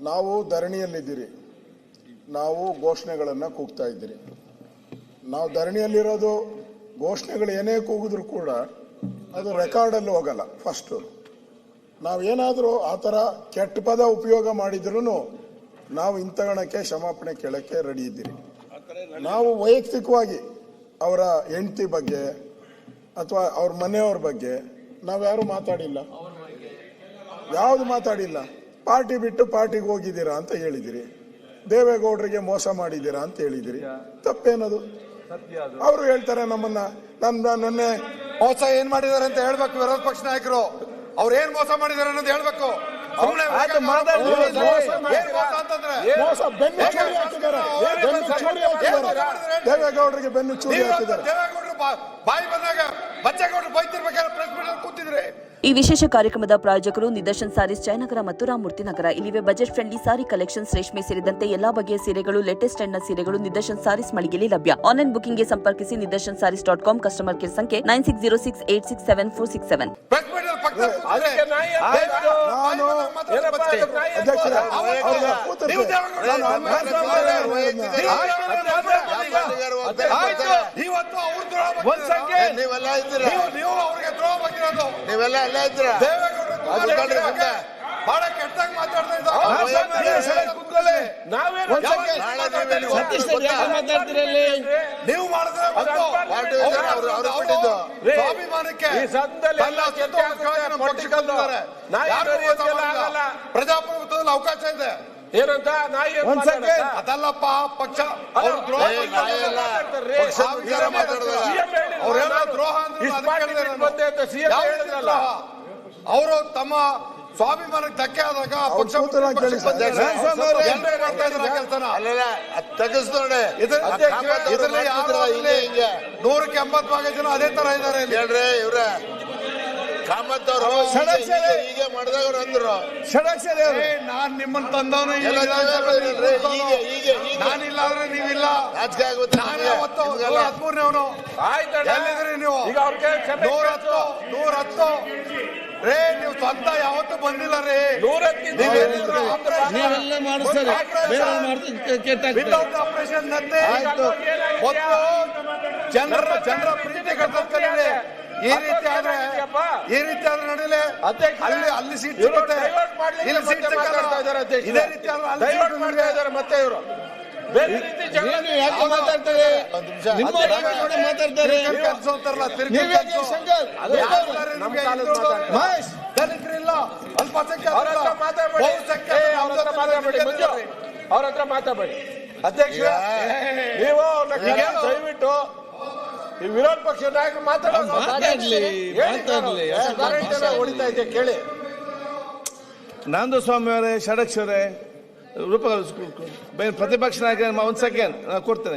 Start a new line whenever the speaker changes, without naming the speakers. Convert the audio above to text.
ನಾವು ಧರಣಿಯಲ್ಲಿದ್ದೀರಿ. ನಾವು ಘೋಷಣೆಗಳನ್ನು ಕೂಗ್ತಾ ಇದ್ದೀರಿ. ನಾವು ಧರಣಿಯಲ್ಲಿರೋದು ಘೋಷಣೆಗಳು ಏನೇ ಕೂಗಿದ್ರು ಕೂಡ ಅದು ರೆಕಾರ್ಡಲ್ಲಿ ಹೋಗಲ್ಲ ಫಸ್ಟು. ನಾವೇನಾದರೂ ಆ ಥರ ಕೆಟ್ಟ ಪದ ಉಪಯೋಗ ಮಾಡಿದ್ರೂ ನಾವು ಇಂತಗಣಕ್ಕೆ ಕ್ಷಮಾಪಣೆ ಕೇಳಕ್ಕೆ ರೆಡಿ ಇದ್ದೀರಿ. ನಾವು ವೈಯಕ್ತಿಕವಾಗಿ ಅವರ ಹೆಂಡತಿ ಬಗ್ಗೆ ಅಥವಾ ಅವ್ರ ಮನೆಯವ್ರ ಬಗ್ಗೆ ನಾವ್ಯಾರು ಮಾತಾಡಿಲ್ಲ. ಯಾವುದು ಮಾತಾಡಿಲ್ಲ. ಪಾರ್ಟಿ ಬಿಟ್ಟು ಪಾರ್ಟಿಗೆ ಹೋಗಿದ್ದೀರಾ ಅಂತ ಹೇಳಿದಿರಿ. ದೇವೇಗೌಡರಿಗೆ ಮೋಸ ಮಾಡಿದ್ದೀರಾ ಅಂತ ಹೇಳಿದಿರಿ. ತಪ್ಪೇನದು? ಅವರು ಹೇಳ್ತಾರೆ ನಮ್ಮನ್ನ ನನ್ನ ನನ್ನೆ
ಮೋಸ ಏನ್ ಮಾಡಿದಾರೆ ಅಂತ ಹೇಳ್ಬೇಕು ವಿರೋಧ ಪಕ್ಷ ನಾಯಕರು. ಅವ್ರು ಏನ್ ಮೋಸ ಮಾಡಿದಾರೆ ಅನ್ನೋದು ಹೇಳ್ಬೇಕು. ಸುಮ್ನೆ
ಆಯ್ತು, ಮಾತಾಡಿ.
ಏನ್ ಮೋಸ ಅಂತಂದ್ರೆ?
ಮೋಸ? ಬೆನ್ನು ಚೂರಿ ಹಾಕಿದ್ದಾರೆ. ಬೆನ್ನು ದೇವೇಗೌಡರಿಗೆ ಬೆನ್ನು ಚೂರಿ
ನೀವು
ಹಾಕಿದ್ದಾರೆ.
ಬಾಯಿ ಬಂದಾಗ ಬಚ್ಚೇಗೌಡರು ಬೈತಿರ್ಬೇಕಾದ್ರೆ ಪ್ರೆಸ್ ಮೀಟ್ ಕೂತಿದ್ರೆ.
ಈ ವಿಶೇಷ ಕಾರ್ಯಕ್ರಮದ ಪ್ರಾಯೋಜಕರು ನಿದರ್ಶನ್ ಸಾರೀಸ್ ಜಯನಗರ ಮತ್ತು ರಾಮಮೂರ್ತಿ ನಗರ. ಇಲ್ಲಿವೆ ಬಜೆಟ್ ಫ್ರೆಂಡ್ಲಿ ಸಾರಿ ಕಲೆಕ್ಷನ್ಸ್ ರೇಷ್ಮೆ ಸೇರಿದಂತೆ ಎಲ್ಲಾ ಬಗೆಯ ಸೀರೆಗಳು ಲೇಟೆಸ್ಟ್ ಟ್ರೆಂಡ್ನ ಸೀರೆಗಳು ನಿದರ್ಶನ್ ಸಾರೀಸ್ ಮಳಿಗೆಯಲ್ಲಿ ಲಭ್ಯ. ಆನ್ಲೈನ್ ಬುಕಿಂಗ್ಗೆ ಸಂಪರ್ಕಿಸಿ Nidarshan sarees dot com customer care ಸಂಖ್ಯೆ nine six zero six eight six seven four six seven.
ಇವತ್ತು ಅವ್ರು.
ಸೆಕೆಂಡ್
ನೀವೆಲ್ಲ ಇದ್ದೀರಾ।
ನೀವು ಅವ್ರಿಗೆ ದ್ರೋಹ ಮಾಡಿರೋದು
ನೀವೆಲ್ಲ ಅಲ್ಲೇ ಇದ್ದೀರಾ.
ಬಹಳ ಕೆಟ್ಟದಾಗಿ ಮಾತಾಡ್ತಾ ಇದ್ದಾರೆ.
ನಾವೇನು
ನೀವೇ ನೀವು
ನೀವು ಮಾಡಿದ್ರೆ ಸ್ವಾಭಿಮಾನಕ್ಕೆ. ಪ್ರಜಾಪ್ರಭುತ್ವದಲ್ಲಿ ಅವಕಾಶ ಇದೆ.
ಏನಂತ? ನಾಯಿ.
ಅದಲ್ಲಪ್ಪ ಪಕ್ಷ. ದ್ರೋಹ? ಅವರು ತಮ್ಮ ಸ್ವಾಭಿಮಾನಕ್ಕೆ ಧಕ್ಕೆ ಆದಾಗ ಪಕ್ಷ ಇದ್ರ-
ಹಿಂಗೆ ಹಿಂಗೆ
ನೂರಕ್ಕೆ ಎಂಬತ್ತು ಭಾಗ ಜನ ಅದೇ ತರ ಇದ್ದಾರೆ ಇಲ್ಲಿ.
ಹೇಳ್ರಿ ಇವ್ರ ಕಾಮತ್ ಅವರು
ಷಡಕ್ಷರಿ.
ಹೀಗೆ ಮಾಡಿದಾಗ ಅಂದ್ರು
ನಾನ್ ನಿಮ್ಮನ್ನ ತಂದವನು. ಕೂತವನು.
ಹೀಗೆ, ಹೀಗೆ,
ನಾನಿಲ್ಲ ಅಂದ್ರೆ ನೀವಿಲ್ಲ.
ರಾಜಕೀಯ ಆಗುತ್ತೆ.
ಹದಿಮೂರನೇವನು
ಆಯ್ತಣ್ಣ.
ಎಲ್ಲಿದ್ರಿ ನೀವು?
ಈಗ ಅವ್ರಿಗೆ
ನೂರ. ಹತ್ತು ನೂರ ಹತ್ತು. ರೇ ನೀವು ಸ್ವಂತ ಯಾವತ್ತು ಬಂದಿಲ್ಲ ರೀ.
ನೀವೆಲ್ಲ ಮಾಡಿಸ್ತಾರೆ.
ವಿತೌಟ್ ಆಪರೇಷನ್ ನಂತೆ
ಆಯ್ತು.
ಮತ್ತು ಜನರ ಜನರ ಪ್ರೀತಿ ಕಟ್ಟಿದೆ. ಈ ರೀತಿ ಆದ್ರೆ ಈ ರೀತಿ ಆದ್ರೆ ನಡೀಲಿ ಅಲ್ಲಿ ಅಲ್ಲಿ ಸೀಟ್ ಸಿಗುತ್ತೆ. ಇಲ್ಲಿ ಸೀಟ್. ಇದೇ ರೀತಿ ಆದ್ರೆ ಅಲ್ಲಿ
ಮಾಡ್ತಾ ಇದ್ದಾರೆ ಮತ್ತೆ ಇವರು.
ದಲಿತರಿಲ್ಲ
ಅವ್ರ ಹತ್ರ ಮಾತಾಡಬೇಡಿ. ಅಧ್ಯಕ್ಷ ನೀವು ದಯವಿಟ್ಟು ಈ ವಿರೋಧ ಪಕ್ಷ ನಾಯಕರು ಮಾತಾಡೋದು. ಹೊಡಿತಾ ಇದೆ ಕೇಳಿ.
ನಂದು ಸ್ವಾಮಿ ಅವರೇ ಷಡಕ್ಷರೇ. ರೂಪ ಪ್ರತಿಪಕ್ಷ ನಾಯಕ ಒಂದು ಸೆಕೆಂಡ್ ನಾನು ಕೊಡ್ತೇನೆ ಈಗ.